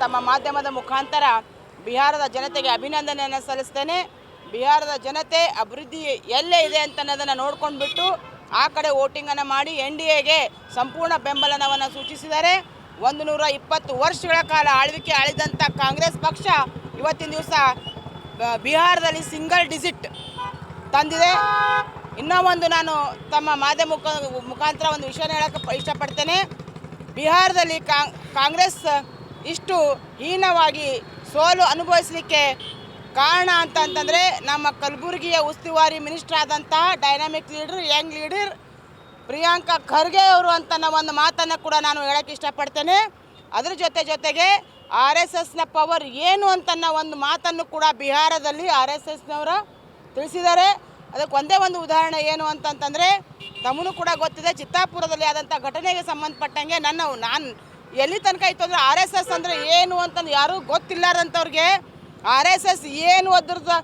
ತಮ್ಮ ಮಾಧ್ಯಮದ ಮುಖಾಂತರ ಬಿಹಾರದ ಜನತೆಗೆ ಅಭಿನಂದನೆಯನ್ನು ಸಲ್ಲಿಸ್ತೇನೆ. ಬಿಹಾರದ ಜನತೆ ಅಭಿವೃದ್ಧಿ ಎಲ್ಲೇ ಇದೆ ಅಂತ ಅನ್ನೋದನ್ನು ನೋಡ್ಕೊಂಡ್ಬಿಟ್ಟು ಆ ಕಡೆ ವೋಟಿಂಗನ್ನು ಮಾಡಿ ಎನ್ ಡಿ ಎಗೆ ಸಂಪೂರ್ಣ ಬೆಂಬಲನವನ್ನು ಸೂಚಿಸಿದ್ದಾರೆ. ಒಂದು ನೂರ ಇಪ್ಪತ್ತು ವರ್ಷಗಳ ಕಾಲ ಆಳ್ವಿಕೆ ಆಳಿದಂಥ ಕಾಂಗ್ರೆಸ್ ಪಕ್ಷ ಇವತ್ತಿನ ದಿವಸ ಬಿಹಾರದಲ್ಲಿ ಸಿಂಗಲ್ ಡಿಜಿಟ್ ತಂದಿದೆ. ಇನ್ನೂ ಒಂದು ನಾನು ತಮ್ಮ ಮಾಧ್ಯಮ ಮುಖ- ಮುಖಾಂತರ ಒಂದು ವಿಷಯನ ಹೇಳಕ್ಕೆ ಇಷ್ಟಪಡ್ತೇನೆ. ಬಿಹಾರದಲ್ಲಿ ಕಾಂಗ್ ಕಾಂಗ್ರೆಸ್ ಇಷ್ಟು ಹೀನವಾಗಿ ಸೋಲು ಅನುಭವಿಸಲಿಕ್ಕೆ ಕಾರಣ ಅಂತಂತಂದರೆ ನಮ್ಮ ಕಲಬುರಗಿಯ ಉಸ್ತುವಾರಿ ಮಿನಿಸ್ಟರ್ ಆದಂತಹ dynamic leader, young leader Priyanka Kharge ಅವರು ಅಂತ ಒಂದು ಮಾತನ್ನು ಕೂಡ ನಾನು ಹೇಳೋಕ್ಕೆ ಇಷ್ಟಪಡ್ತೇನೆ. ಅದರ ಜೊತೆ ಜೊತೆಗೆ ಆರ್ ಎಸ್ ಎಸ್ನ ಪವರ್ ಏನು ಅಂತನ್ನ ಒಂದು ಮಾತನ್ನು ಕೂಡ ಬಿಹಾರದಲ್ಲಿ ಆರ್ ಎಸ್ ಎಸ್ನವರು ತಿಳಿಸಿದ್ದಾರೆ. ಅದಕ್ಕೆ ಒಂದೇ ಒಂದು ಉದಾಹರಣೆ ಏನು ಅಂತಂತಂದರೆ ತಮಗೂ ಕೂಡ ಗೊತ್ತಿದೆ, ಚಿತ್ತಾಪುರದಲ್ಲಿ ಆದಂಥ ಘಟನೆಗೆ ಸಂಬಂಧಪಟ್ಟಂಗೆ ನನ್ನ ನಾನು ಎಲ್ಲಿ ತನಕ ಇತ್ತು ಅಂದರೆ ಆರ್ ಎಸ್ ಎಸ್ ಅಂದರೆ ಏನು ಅಂತ ಯಾರೂ ಗೊತ್ತಿಲ್ಲಾರಂಥವ್ರಿಗೆ ಆರ್ ಎಸ್ ಎಸ್ ಏನು ಅದ್ರದ್ದು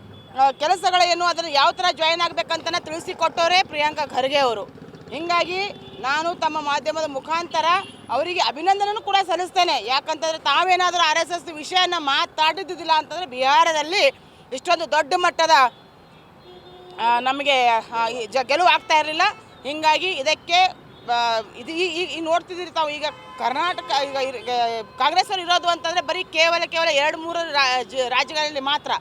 ಕೆಲಸಗಳೇನು ಅದನ್ನು ಯಾವ ಥರ ಜಾಯಿನ್ ಆಗಬೇಕಂತನ ತಿಳಿಸಿಕೊಟ್ಟವರೇ ಪ್ರಿಯಾಂಕಾ ಖರ್ಗೆ ಅವರು. ಹೀಗಾಗಿ ನಾನು ತಮ್ಮ ಮಾಧ್ಯಮದ ಮುಖಾಂತರ ಅವರಿಗೆ ಅಭಿನಂದನೆನೂ ಕೂಡ ಸಲ್ಲಿಸ್ತೇನೆ. ಯಾಕಂತಂದರೆ ತಾವೇನಾದರೂ ಆರ್ ಎಸ್ ಎಸ್ ವಿಷಯನ ಮಾತಾಡಿದ್ದಿಲ್ಲ ಅಂತಂದರೆ ಬಿಹಾರದಲ್ಲಿ ಇಷ್ಟೊಂದು ದೊಡ್ಡ ಮಟ್ಟದ ನಮಗೆ ಗೆಲುವು ಆಗ್ತಾ ಇರಲಿಲ್ಲ. ಹೀಗಾಗಿ ಇದಕ್ಕೆ ಇದು ಈ ನೋಡ್ತಿದ್ದೀರಿ ತಾವು, ಈಗ ಕರ್ನಾಟಕ, ಈಗ ಇರ್- ಕಾಂಗ್ರೆಸ್ ಅವರು ಇರೋದು ಅಂತಂದರೆ ಬರೀ ಕೇವಲ ಕೇವಲ ಎರಡು ಮೂರು ರಾಜ್ಯ ರಾಜ್ಯಗಳಲ್ಲಿ ಮಾತ್ರ.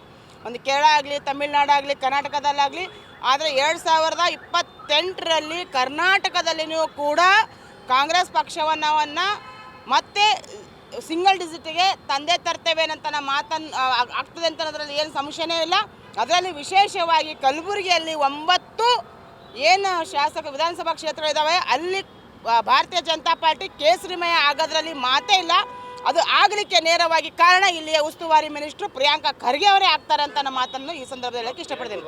ಒಂದು ಕೇರಳ ಆಗಲಿ, ತಮಿಳ್ನಾಡು ಆಗಲಿ, ಕರ್ನಾಟಕದಲ್ಲಾಗಲಿ, ಆದರೆ ಎರಡು ಸಾವಿರದ ಇಪ್ಪತ್ತೆಂಟರಲ್ಲಿ ಕರ್ನಾಟಕದಲ್ಲಿಯೂ ಕೂಡ ಕಾಂಗ್ರೆಸ್ ಪಕ್ಷವನ್ನವನ್ನು ಮತ್ತೆ ಸಿಂಗಲ್ ಡಿಜಿಟ್ಗೆ ತಂದೆ ತರ್ತೇವೆ ಅಂತ ನಮ್ಮ ಮಾತನ್ನು ಆಗ್ತದೆ ಅಂತ ಅದರಲ್ಲಿ ಏನು ಸಂಶಯನೇ ಇಲ್ಲ. ಅದರಲ್ಲಿ ವಿಶೇಷವಾಗಿ ಕಲಬುರಗಿಯಲ್ಲಿ ಒಂಬತ್ತು ಏನು ಶಾಸಕ ವಿಧಾನಸಭಾ ಕ್ಷೇತ್ರಗಳಿದ್ದಾವೆ ಅಲ್ಲಿ ಆ, ಭಾರತೀಯ ಜನತಾ ಪಾರ್ಟಿ ಕೇಸರಿಮಯ ಆಗೋದ್ರಲ್ಲಿ ಮಾತೇ ಇಲ್ಲ. ಅದು ಆಗಲಿಕ್ಕೆ ನೇರವಾಗಿ ಕಾರಣ ಇಲ್ಲಿಯ ಉಸ್ತುವಾರಿ ಮಿನಿಸ್ಟ್ರು ಪ್ರಿಯಾಂಕಾ ಖರ್ಗೆ ಅವರೇ ಆಗ್ತಾರೆ ಅಂತ ನಮ್ಮ ಮಾತನ್ನು ಈ ಸಂದರ್ಭದಲ್ಲಿ ಹೇಳಕ್ಕೆ ಇಷ್ಟಪಡ್ತೀನಿ